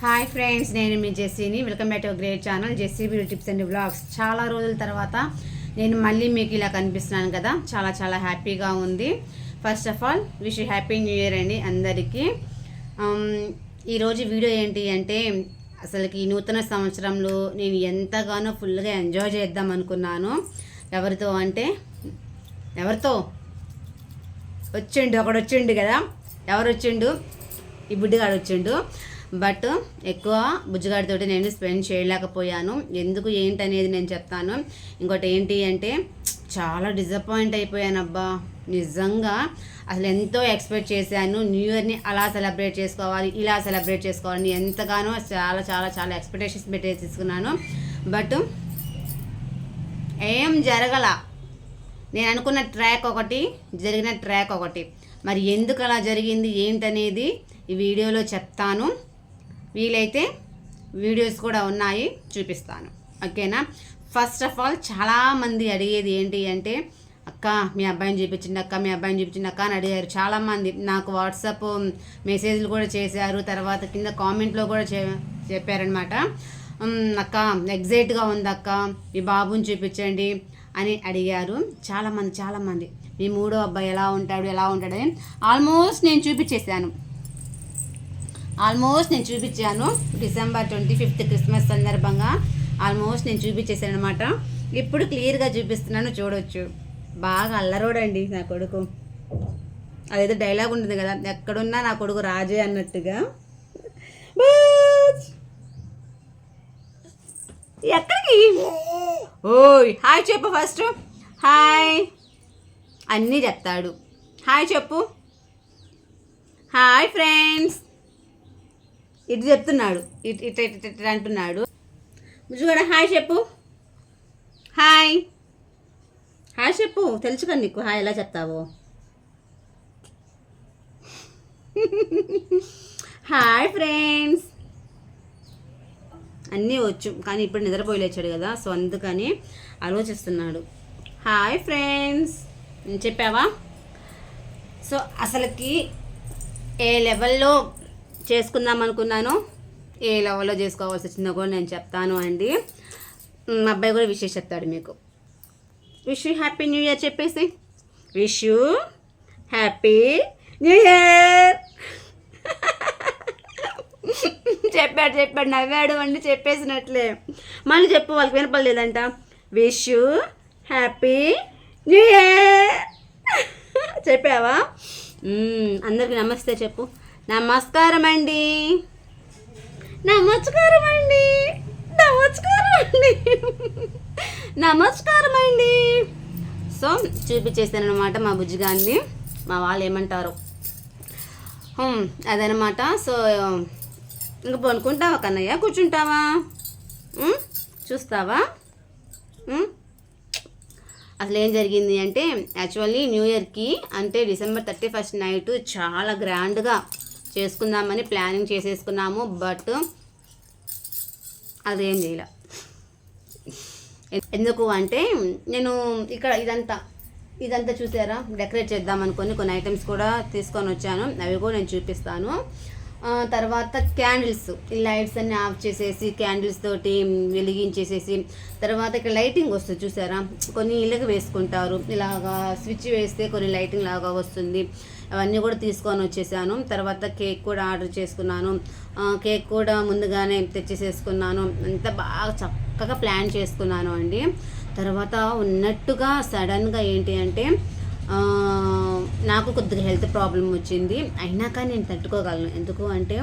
Hi friends నేను మీ జెస్సీని. Welcome back to great channel Jessie beauty tips and blogs చాలా రోజుల తర్వాత నేను మళ్ళీ మీకు ఇలా కనిపిస్తున్నాను కదా. చాలా చాలా హ్యాపీగా ఉంది. First of all wish happy new year అండి అందరికీ. Um, ఈరోజు వీడియో ఏంటి అంటే అసలుకి ఈ నూతన సంవత్సరంలో నేను ఎంతగానో ఫుల్గా ఎంజాయ్ చేద్దాం అనుకున్నాను. ఎవరితో అంటే ఎవరితో? వచ్చిండు ఒకడు వచ్చిండు కదా. ఎవరు వచ్చిండు ఈ బుడ్డిగాడు వచ్చిండు. బట్ ఎక్కువ బుజ్జిగాడితోటి నేను స్పెండ్ చేయలేకపోయాను. ఎందుకు ఏంటి అనేది నేను చెప్తాను. ఇంకోటి ఏంటి అంటే చాలా డిసప్పాయింట్ అయిపోయాను అబ్బా. నిజంగా అసలు ఎంతో ఎక్స్పెక్ట్ చేశాను. న్యూ ఇయర్ని అలా సెలబ్రేట్ చేసుకోవాలి ఇలా సెలబ్రేట్ చేసుకోవాలని ఎంతగానో చాలా చాలా చాలా ఎక్స్పెక్టేషన్స్ పెట్టే తీసుకున్నాను. బట్ ఏం జరగల? నేను అనుకున్న ట్రాక్ ఒకటి జరిగిన ట్రాక్ ఒకటి. మరి ఎందుకు అలా జరిగింది ఏంటనేది ఈ వీడియోలో చెప్తాను. వీలైతే వీడియోస్ కూడా ఉన్నాయి చూపిస్తాను. ఓకేనా? ఫస్ట్ ఆఫ్ ఆల్ చాలామంది అడిగేది ఏంటి అంటే అక్క మీ అబ్బాయిని చూపించండి అక్క మీ అబ్బాయిని చూపించండి అక్క అని అడిగారు. చాలామంది నాకు వాట్సాప్ మెసేజ్లు కూడా చేశారు తర్వాత కింద కామెంట్లో కూడా చే చెప్పారనమాట అక్క ఎగ్జైట్గా ఉంది అక్క మీ బాబుని చూపించండి అని అడిగారు. చాలామంది చాలామంది మీ మూడో అబ్బాయి ఎలా ఉంటాడు ఎలా ఉంటాడని ఆల్మోస్ట్ నేను చూపించేశాను. ఆల్మోస్ట్ నేను చూపించాను డిసెంబర్ ట్వంటీ ఫిఫ్త్ క్రిస్మస్ సందర్భంగా. ఆల్మోస్ట్ నేను చూపించేసాను అనమాట ఇప్పుడు క్లియర్గా చూపిస్తున్నాను చూడొచ్చు. బాగా అల్లరోడండి నా కొడుకు. అదేదో డైలాగ్ ఉంటుంది కదా ఎక్కడున్నా నా కొడుకు రాజే అన్నట్టుగా. ఎక్కడికి? ఓయ్ హాయ్ చెప్పు ఫస్ట్. హాయ్. అన్నీ చెప్తాడు. హాయ్ చెప్పు. Hi friends. ఇటు చెప్తున్నాడు. ఇట్ ఇటు ఇటు ఇటు ఇటు అంటున్నాడు. ముజుగడ హాయ్ చెప్పు. హాయ్. హాయ్ చెప్పు. తెలుసు నీకు. హాయ్ ఎలా చెప్తావో. Hi friends. అన్నీ వచ్చు కానీ ఇప్పుడు నిద్రపోయలేచాడు కదా సో అందుకని ఆలోచిస్తున్నాడు. Hi friends. చెప్పావా? సో అసలుకి ఏ లెవెల్లో చేసుకుందాం అనుకున్నాను. ఏ లెవెల్లో చేసుకోవాల్సి వచ్చిందో కూడా నేను చెప్తాను అండి. మా అబ్బాయి కూడా విషయం చెప్తాడు మీకు. Wish you happy new year చెప్పేసి. Wish you happy new year చెప్పాడు చెప్పాడు నవ్వాడు అండి చెప్పేసినట్లే. మళ్ళీ చెప్పు వాళ్ళకి వినపడలేదంట. Wish you happy new year చెప్పావా? అందరికి అందరికీ నమస్తే చెప్పు. నమస్కారం అండి నమస్కారం అండి నమస్కారం అండి నమస్కారం అండి సో చూపించేసాను అనమాట మా బుజ్జిగాన్ని మా వాళ్ళు ఏమంటారు? అదనమాట సో ఇంక పనుకుంటావా కన్నయ్య? కూర్చుంటావా? చూస్తావా? అసలు ఏం జరిగింది అంటే యాక్చువల్లీ న్యూ ఇయర్కి అంటే డిసెంబర్ థర్టీ ఫస్ట్ నైట్ చాలా గ్రాండ్గా చేసుకుందామని ప్లానింగ్ చేసేసుకున్నాము బట్ అదేం చేయలే. ఎందుకు అంటే నేను ఇక్కడ ఇదంతా ఇదంతా చూసారా? డెకరేట్ చేద్దాం అనుకొని కొన్ని ఐటమ్స్ కూడా తీసుకొని వచ్చాను. అవి కూడా నేను చూపిస్తాను. తర్వాత క్యాండిల్స్ ఈ లైట్స్ అన్ని ఆఫ్ చేసేసి క్యాండిల్స్ తోటి వెలిగించేసేసి తర్వాత ఇక్కడ లైటింగ్ వస్తుంది చూసారా? కొన్ని ఇళ్ళకి వేసుకుంటారు. ఇలాగా స్విచ్ వేస్తే కొన్ని లైటింగ్ లాగా వస్తుంది. అవన్నీ కూడా తీసుకొని వచ్చేసాను. తర్వాత కేక్ కూడా ఆర్డర్ చేసుకున్నాను. కేక్ కూడా ముందుగానే తెచ్చేసేసుకున్నాను. అంతా బాగా చక్కగా ప్లాన్ చేసుకున్నాను అండి. తర్వాత ఉన్నట్టుగా సడన్గా ఏంటి అంటే నాకు కొద్దిగా హెల్త్ ప్రాబ్లం వచ్చింది. అయినా కానీ నేను తట్టుకోగలను. ఎందుకు అంటే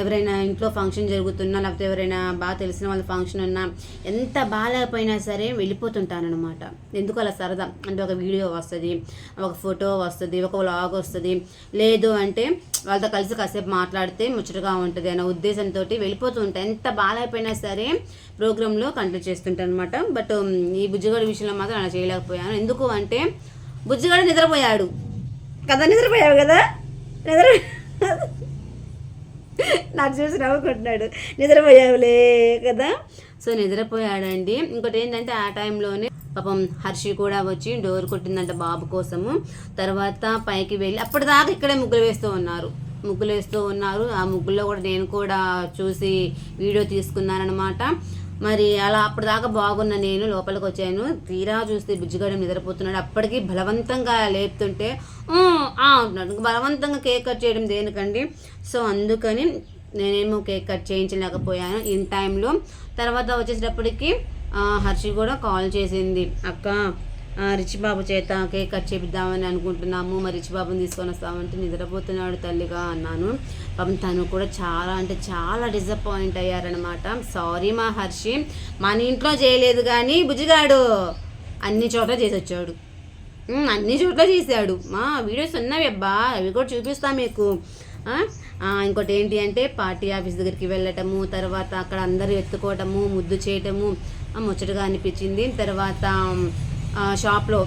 ఎవరైనా ఇంట్లో ఫంక్షన్ జరుగుతున్నా లేకపోతే ఎవరైనా బాగా తెలిసిన వాళ్ళ ఫంక్షన్ ఉన్నా ఎంత బాగాలేకపోయినా సరే వెళ్ళిపోతుంటానన్నమాట. ఎందుకు అలా సరదా? అంటే ఒక వీడియో వస్తుంది ఒక ఫోటో వస్తుంది ఒక వ్లాగ్ వస్తుంది. లేదు అంటే వాళ్ళతో కలిసి కాసేపు మాట్లాడితే ముచ్చటగా ఉంటుంది అనే ఉద్దేశంతో వెళ్ళిపోతూ ఉంటాయి ఎంత బాగాలేకపోయినా సరే ప్రోగ్రాంలో కంటిన్యూ చేస్తుంటాను అనమాట బట్ ఈ బుజ్జిగాడి విషయంలో మాత్రం అలా చేయలేకపోయాను. ఎందుకు అంటే బుజ్జిగాడు నిద్రపోయాడు. కదా నిద్రపోయావు కదా? నిద్ర నాకు చూసి నవ్వుకుంటున్నాడు. నిద్రపోయావులే కదా? సో నిద్రపోయాడండి. ఇంకోటి ఏంటంటే ఆ టైంలోనే పాపం హర్షి కూడా వచ్చి డోర్ కొట్టిందంట బాబు కోసము. తర్వాత పైకి వెళ్ళి అప్పటిదాకా ఇక్కడే ముగ్గులు వేస్తూ ఉన్నారు. ముగ్గులు వేస్తూ ఉన్నారు. ఆ ముగ్గుల్లో కూడా నేను కూడా చూసి వీడియో తీసుకున్నాను అనమాట మరి అలా అప్పటిదాకా బాగున్న నేను లోపలికి వచ్చాను. తీరా చూస్తే బుజ్జిగాడు నిద్రపోతున్నాడు. అప్పటికి బలవంతంగా లేపుతుంటే అంటున్నాడు. బలవంతంగా కేక్ కట్ చేయడం దేనికండి? సో అందుకని నేనేమో కేక్ కట్ చేయించలేకపోయాను ఇన్ టైంలో. తర్వాత వచ్చేటప్పటికి హర్షి కూడా కాల్ చేసింది. అక్క రిచిబాబు బాబు చేత కేక్ కట్ చేపిద్దామని అనుకుంటున్నాము. మరి రిచిబాబుని తీసుకొని వస్తామంటే నిద్రపోతున్నాడు తల్లిగా అన్నాను. పాపం తను కూడా చాలా అంటే చాలా డిసప్పాయింట్ అయ్యారనమాట సారీ మా హర్షి మన ఇంట్లో చేయలేదు కానీ బుజ్జిగాడు అన్ని చోట్ల చేసి వచ్చాడు అన్ని చోట్ల చేశాడు. మా వీడియోస్ ఉన్నవి అబ్బా అవి కూడా చూపిస్తా మీకు. ఇంకోటి ఏంటి అంటే పార్టీ ఆఫీస్ దగ్గరికి వెళ్ళటము తర్వాత అక్కడ అందరూ ఎత్తుకోవటము ముద్దు చేయటము. ముచ్చటగా అనిపించింది. తర్వాత షాప్లో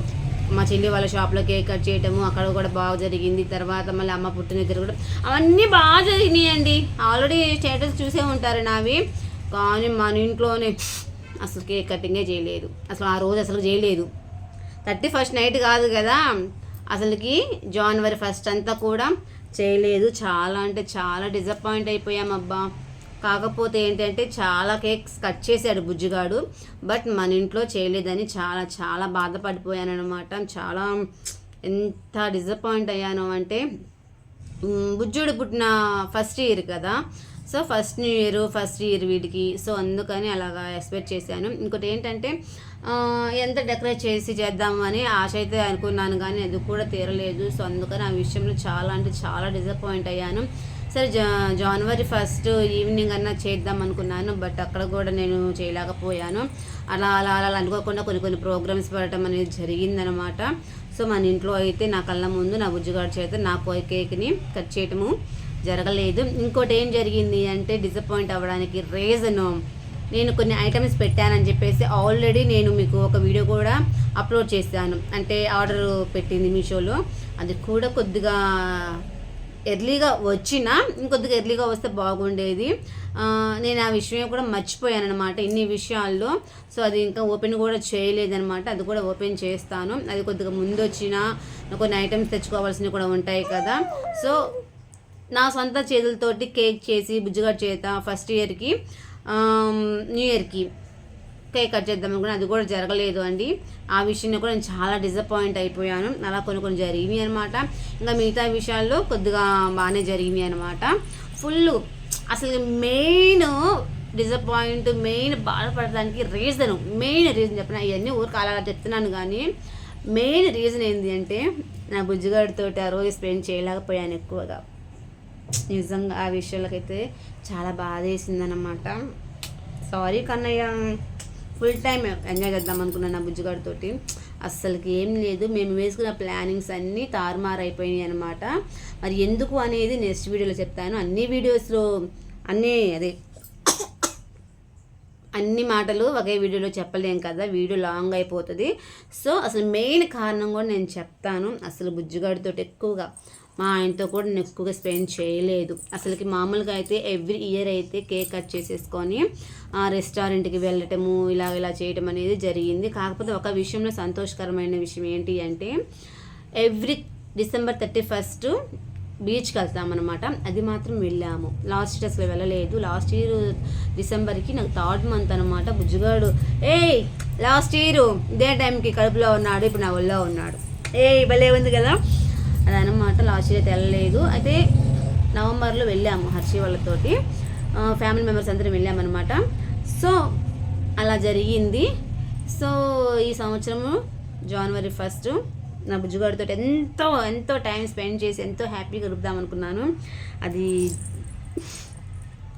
మా చెల్లి వాళ్ళ షాప్లో కేక్ కట్ చేయటము అక్కడ కూడా బాగా జరిగింది. తర్వాత మళ్ళీ అమ్మ పుట్టిన కూడా అవన్నీ బాగా జరిగినాయండి. ఆల్రెడీ స్టేటస్ చూసే ఉంటారు నావి. కానీ మన ఇంట్లోనే అసలు కేక్ కటింగే చేయలేదు. అసలు ఆ రోజు అసలు చేయలేదు. థర్టీ ఫస్ట్ నైట్ కాదు కదా. అసలుకి జనవరి ఫస్ట్ అంతా కూడా చేయలేదు. చాలా అంటే చాలా డిసప్పాయింట్ అయిపోయామబ్బా. కాకపోతే ఏంటంటే చాలా కేక్స్ కట్ చేశాడు బుజ్జిగాడు. బట్ మన ఇంట్లో చేయలేదని చాలా చాలా బాధపడిపోయాను అనమాట చాలా ఎంత డిసప్పాయింట్ అయ్యాను అంటే బుజ్జుడు పుట్టిన ఫస్ట్ ఇయర్ కదా. So first new year first year వీడికి. సో అందుకని అలాగా ఎక్స్పెక్ట్ చేశాను. ఇంకోటి ఏంటంటే ఎంత డెకరేట్ చేసి చేద్దామని ఆశ అయితే అనుకున్నాను కానీ అది కూడా తీరలేదు. సో అందుకని ఆ విషయంలో చాలా అంటే చాలా డిసప్పాయింట్ అయ్యాను. సరే జా జనవరి ఫస్ట్ ఈవినింగ్ అన్నా చేద్దాం అనుకున్నాను బట్ అక్కడ కూడా నేను చేయలేకపోయాను. అలా అలా అలా అనుకోకుండా కొన్ని కొన్ని ప్రోగ్రామ్స్ పెట్టడం అనేది జరిగిందనమాట సో మన ఇంట్లో అయితే నా కళ్ళ ముందు నా బుజ్జిగాడి చేత నా కేక్ని కట్ చేయటము జరగలేదు. ఇంకోటి ఏం జరిగింది అంటే డిసప్పాయింట్ అవ్వడానికి రీజను నేను కొన్ని ఐటమ్స్ పెట్టానని చెప్పేసి ఆల్రెడీ నేను మీకు ఒక వీడియో కూడా అప్లోడ్ చేశాను. అంటే ఆర్డర్ పెట్టింది మీషోలో. అది కూడా కొద్దిగా ఎర్లీగా వచ్చినా ఇంకొద్దిగా ఎర్లీగా వస్తే బాగుండేది. నేను ఆ విషయం కూడా మర్చిపోయాను అనమాట ఇన్ని విషయాల్లో. సో అది ఇంకా ఓపెన్ కూడా చేయలేదనమాట అది కూడా ఓపెన్ చేస్తాను. అది కొద్దిగా ముందు వచ్చిన కొన్ని ఐటమ్స్ తెచ్చుకోవాల్సినవి కూడా ఉంటాయి కదా. సో నా సొంత చేతులతోటి కేక్ చేసి బుజ్జిగాడు చేత ఫస్ట్ ఇయర్కి న్యూ ఇయర్కి కేక్ కట్ చేద్దాం అనుకున్నా అది కూడా జరగలేదు అండి. ఆ విషయంలో కూడా నేను చాలా డిసప్పాయింట్ అయిపోయాను. అలా కొన్ని కొన్ని జరిగినాయి అనమాట ఇంకా మిగతా విషయాల్లో కొద్దిగా బాగానే జరిగినాయి అనమాట ఫుల్ అసలు మెయిన్ డిసప్పాయింట్ మెయిన్ బాధపడడానికి రీజన్ మెయిన్ రీజన్ చెప్పిన ఇవన్నీ ఊరికి అలా చెప్తున్నాను కానీ మెయిన్ రీజన్ ఏంటి అంటే నా బుజ్జిగాడితో ఆ రోజు స్పెండ్ చేయలేకపోయాను ఎక్కువగా. నిజంగా ఆ విషయాలకైతే చాలా బాధ వేసిందనమాట sorry Kannayya. Full time enjoy చేద్దాం అనుకున్నాను నా బుజ్జిగాడితోటి. అస్సలకి ఏం లేదు. మేము వేసుకున్న ప్లానింగ్స్ అన్నీ తారుమారు అయిపోయినాయి అనమాట మరి ఎందుకు అనేది నెక్స్ట్ వీడియోలో చెప్తాను. అన్ని వీడియోస్లో అన్నీ అదే అన్ని మాటలు ఒకే వీడియోలో చెప్పలేం కదా. వీడియో లాంగ్ అయిపోతుంది. సో అసలు మెయిన్ కారణం కూడా నేను చెప్తాను. అసలు బుజ్జిగాడితో ఎక్కువగా మా ఆయనతో కూడా నేను ఎక్కువగా స్పెండ్ చేయలేదు. అసలుకి మామూలుగా అయితే ఎవ్రీ ఇయర్ అయితే కేక్ కట్ చేసేసుకొని ఆ రెస్టారెంట్కి వెళ్ళటము ఇలా ఇలా చేయటం అనేది జరిగింది. కాకపోతే ఒక విషయంలో సంతోషకరమైన విషయం ఏంటి అంటే ఎవ్రీ డిసెంబర్ థర్టీ ఫస్ట్ బీచ్కి వెళ్తామన్నమాట. అది మాత్రం వెళ్ళాము. లాస్ట్ ఇయర్ అసలు వెళ్ళలేదు. లాస్ట్ ఇయర్ డిసెంబర్కి నాకు థర్డ్ మంత్ అనమాట బుజ్జుగాడు ఏయ్ లాస్ట్ ఇయర్ ఇదే టైంకి కడుపులో ఉన్నాడు ఇప్పుడు నా ఒళ్ళో ఉన్నాడు. ఏ భలే ఉంది కదా. అదనమాట లాస్ట్ ఇయర్ అయితే వెళ్ళలేదు. అయితే నవంబర్లో వెళ్ళాము హర్షి వాళ్ళతోటి. ఫ్యామిలీ మెంబర్స్ అందరం వెళ్ళామన్నమాట. సో అలా జరిగింది. సో ఈ సంవత్సరము జనవరి ఫస్ట్ నా బుజ్జుగాడితో ఎంతో ఎంతో టైం స్పెండ్ చేసి ఎంతో హ్యాపీగా గడుపుదాం అనుకున్నాను. అది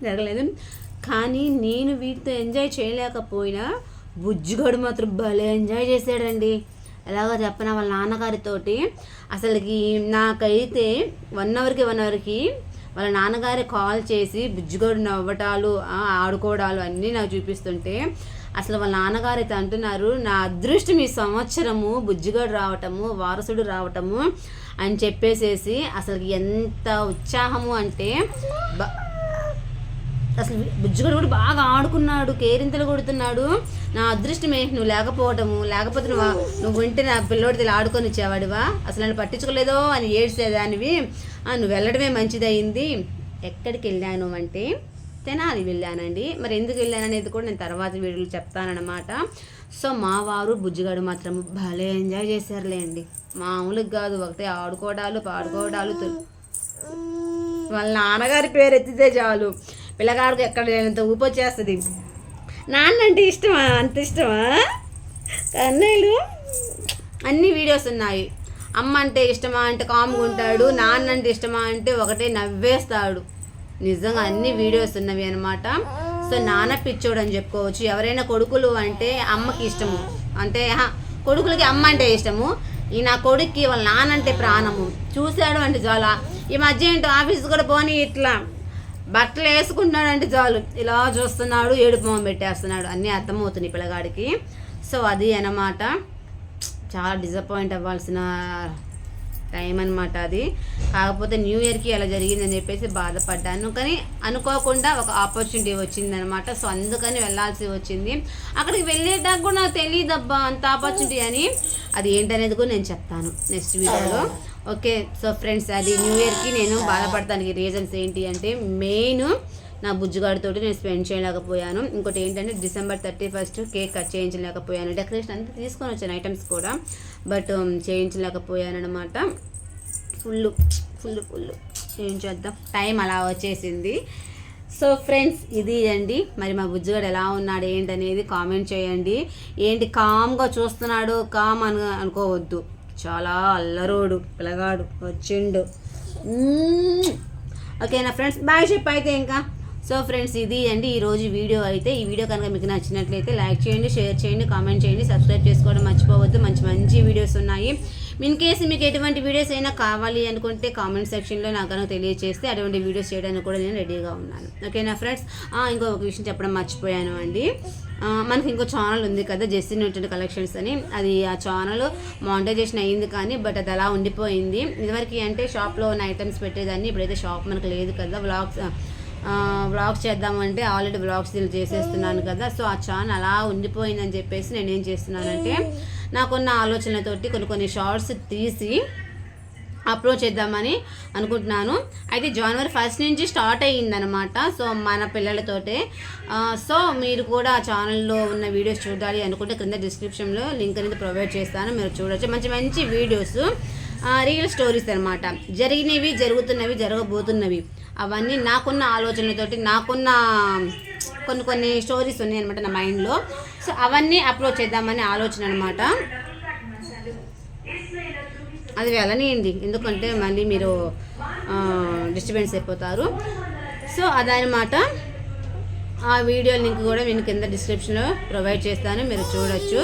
జరగలేదు. కానీ నేను వీటితో ఎంజాయ్ చేయలేకపోయినా బుజ్జుగాడు మాత్రం భలే ఎంజాయ్ చేశాడండి. ఎలాగో చెప్పిన వాళ్ళ నాన్నగారితోటి. అసలుకి నాకైతే వన్ అవర్కి వన్ అవర్కి వాళ్ళ నాన్నగారి కాల్ చేసి బుజ్జిగాడు నవ్వటాలు ఆడుకోవడాలు అన్నీ నాకు చూపిస్తుంటే అసలు వాళ్ళ నాన్నగారు అయితే అంటున్నారు నా అదృష్టం ఈ సంవత్సరము బుజ్జిగాడు రావటము వారసుడు రావటము అని చెప్పేసేసి అసలు ఎంత ఉత్సాహము అంటే బ- అసలు బుజ్జిగాడు కూడా బాగా ఆడుకున్నాడు కేరింతలు కొడుతున్నాడు. నా అదృష్టమే నువ్వు లేకపోవటము లేకపోతే నువ్వు నువ్వు ఉంటే నా పిల్లోడితో ఇలా ఆడుకొని ఇచ్చేవాడివా అసలు నన్ను పట్టించుకోలేదో అని ఏడ్చేదానివి. "ఆ, నువ్వు వెళ్ళడమే మంచిదయింది. ఎక్కడికి వెళ్ళాను అంటే తెనాలి వెళ్ళానండి. మరి ఎందుకు వెళ్ళాననేది కూడా నేను తర్వాత వీడియోలో చెప్తానన్నమాట. సో మా వారు బుజ్జిగాడు మాత్రం భలే ఎంజాయ్ చేశారులేండి మామూలుగా కాదు ఒకటే ఆడుకోవడాలు పాడుకోవడాలు వాళ్ళ నాన్నగారి పేరు ఎత్తితే చాలు. పిల్లగాడికి ఎక్కడ లేనంత ఊపి వచ్చేస్తుంది. నాన్న అంటే ఇష్టమా? అంత ఇష్టమా? అన్నయ్యలు అన్ని వీడియోస్ ఉన్నాయి. అమ్మ అంటే ఇష్టమా అంటే కామ్గా ఉంటాడు నాన్న అంటే ఇష్టమా అంటే ఒకటే నవ్వేస్తాడు. నిజంగా అన్ని వీడియోస్ ఉన్నవి అనమాట సో నాన్న పిచ్చోడు అని చెప్పుకోవచ్చు. ఎవరైనా కొడుకులు అంటే అమ్మకి ఇష్టము. అంటే కొడుకులకి అమ్మ అంటే ఇష్టము. ఈ నా కొడుక్కి వాళ్ళ నాన్న అంటే ప్రాణము. చూశాడు అంటే చాలా. ఈ మధ్య ఏంటో ఆఫీస్ కూడా పోనీ ఇట్లా. బట్టలు వేసుకుంటున్నాడంటే చాలు. ఇలా చూస్తున్నాడు ఏడుపు మొహం పెట్టేస్తున్నాడు. అన్నీ అర్థమవుతున్నాయి పిల్లగాడికి. సో అది అన్నమాట. చాలా డిసప్పాయింట్ అవ్వాల్సిన టైం అనమాట అది. కాకపోతే న్యూ ఇయర్కి ఎలా జరిగిందని చెప్పేసి బాధపడ్డాను. కానీ అనుకోకుండా ఒక ఆపర్చునిటీ వచ్చిందనమాట సో అందుకని వెళ్ళాల్సి వచ్చింది. అక్కడికి వెళ్ళేదాకా కూడా నాకు తెలియదు అబ్బా అంత ఆపర్చునిటీ అని. అది ఏంటనేది కూడా నేను చెప్తాను నెక్స్ట్ వీడియోలో. ఓకే సో ఫ్రెండ్స్ అది న్యూ ఇయర్కి నేను బాధపడటానికి రీజన్స్ ఏంటి అంటే మెయిన్ నా బుజ్జుగాడితోటి నేను స్పెండ్ చేయలేకపోయాను. ఇంకోటి ఏంటంటే December thirty first cake cut చేయించలేకపోయాను. Decoration అంతా తీసుకొని వచ్చాను ఐటమ్స్ కూడా. బట్ చేయించలేకపోయాను అనమాట ఫుల్ ఫుల్ ఫుల్. ఏం చేద్దాం? టైం అలా వచ్చేసింది. సో ఫ్రెండ్స్ ఇది అండి. మరి మా బుజ్జిగాడు ఎలా ఉన్నాడు ఏంటి అనేది కామెంట్ చేయండి. ఏంటి కామ్గా చూస్తున్నాడు కామ్ అను అనుకోవద్దు. చాలా అల్లరోడు పిల్లగాడు వచ్చిండు. ఓకే ఓకేనా ఫ్రెండ్స్? బాయ్ చెప్పు అయితే ఇంకా. సో ఫ్రెండ్స్ ఇది అండి ఈరోజు వీడియో అయితే. ఈ వీడియో కనుక మీకు నచ్చినట్లయితే లైక్ చేయండి షేర్ చేయండి కామెంట్ చేయండి సబ్స్క్రైబ్ చేసుకోవడం మర్చిపోవద్దు. మంచి మంచి వీడియోస్ ఉన్నాయి. ఇన్ కేసు మీకు ఎటువంటి వీడియోస్ అయినా కావాలి అనుకుంటే కామెంట్ సెక్షన్లో నాకు కనుక తెలియజేస్తే అటువంటి వీడియోస్ చేయడానికి కూడా నేను రెడీగా ఉన్నాను. ఓకేనా ఫ్రెండ్స్? ఇంకో ఒక విషయం చెప్పడం మర్చిపోయాను అండి. మనకి ఇంకో ఛానల్ ఉంది కదా జెస్సీ న్యూటన్ కలెక్షన్స్ అని. అది ఆ ఛానల్ మానిటైజేషన్ అయ్యింది కానీ బట్ అది అలా ఉండిపోయింది. ఇదివరకు అంటే షాప్లో ఉన్న ఐటమ్స్ పెట్టేదాన్ని ఇప్పుడైతే షాప్ మనకు లేదు కదా వ్లాగ్స్ వ్లాగ్స్ చేద్దామంటే ఆల్రెడీ వ్లాగ్స్ దీన్ని చేసేస్తున్నాను కదా సో ఆ ఛానల్ అలా ఉండిపోయిందని చెప్పేసి నేను ఏం చేస్తున్నానంటే నాకున్న ఆలోచనలతోటి కొన్ని కొన్ని షార్ట్స్ తీసి అప్లోడ్ చేద్దామని అనుకుంటున్నాను. అయితే జనవరి ఫస్ట్ నుంచి స్టార్ట్ అయ్యిందనమాట. సో మన పిల్లలతోటే సో మీరు కూడా ఆ ఛానల్లో ఉన్న వీడియోస్ చూడాలి అనుకుంటే క్రింద డిస్క్రిప్షన్లో లింక్ అనేది ప్రొవైడ్ చేస్తాను. మీరు చూడొచ్చు. మంచి మంచి వీడియోస్ రియల్ స్టోరీస్ అనమాట జరిగినవి జరుగుతున్నవి జరగబోతున్నవి. అవన్నీ నాకున్న ఆలోచనలతోటి నాకున్న కొన్ని కొన్ని స్టోరీస్ ఉన్నాయి అనమాట నా మైండ్లో సో అవన్నీ అప్లోడ్ చేద్దామని ఆలోచన అనమాట అది వెళ్ళనియండి. ఎందుకంటే మళ్ళీ మీరు డిస్టర్బెన్స్ అయిపోతారు. సో అదనమాట ఆ వీడియో లింక్ కూడా నేను కింద డిస్క్రిప్షన్లో ప్రొవైడ్ చేస్తాను. మీరు చూడొచ్చు.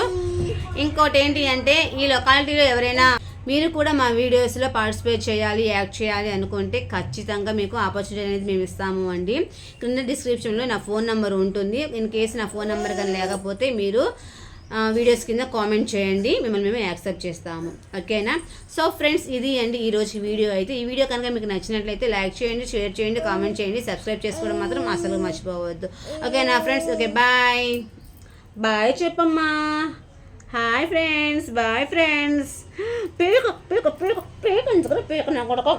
ఇంకోటి ఏంటి అంటే ఈ లొకాలిటీలో ఎవరైనా మీరు కూడా మా వీడియోస్లో పార్టిసిపేట్ చేయాలి యాక్ట్ చేయాలి అనుకుంటే ఖచ్చితంగా మీకు ఆపర్చునిటీ అనేది మేము ఇస్తాము అండి. కింద డిస్క్రిప్షన్లో నా ఫోన్ నెంబర్ ఉంటుంది. ఇన్ కేసు నా ఫోన్ నెంబర్ కానీ లేకపోతే మీరు వీడియోస్ కింద కామెంట్ చేయండి. మిమ్మల్ని మేము యాక్సెప్ట్ చేస్తాము. ఓకేనా సో ఫ్రెండ్స్ ఇది అండి ఈ రోజు వీడియో అయితే. ఈ వీడియో కనుక మీకు నచ్చినట్లయితే లైక్ చేయండి షేర్ చేయండి కామెంట్ చేయండి సబ్స్క్రైబ్ చేసుకోవడం మాత్రం అసలు మర్చిపోవద్దు. ఓకేనా ఫ్రెండ్స్ ఓకే బాయ్ బాయ్ చెప్పమ్మా. హాయ్ ఫ్రెండ్స్ బాయ్ ఫ్రెండ్స్ పేక పేక పేక పేక ఎందుకు పేక నా కొడుకు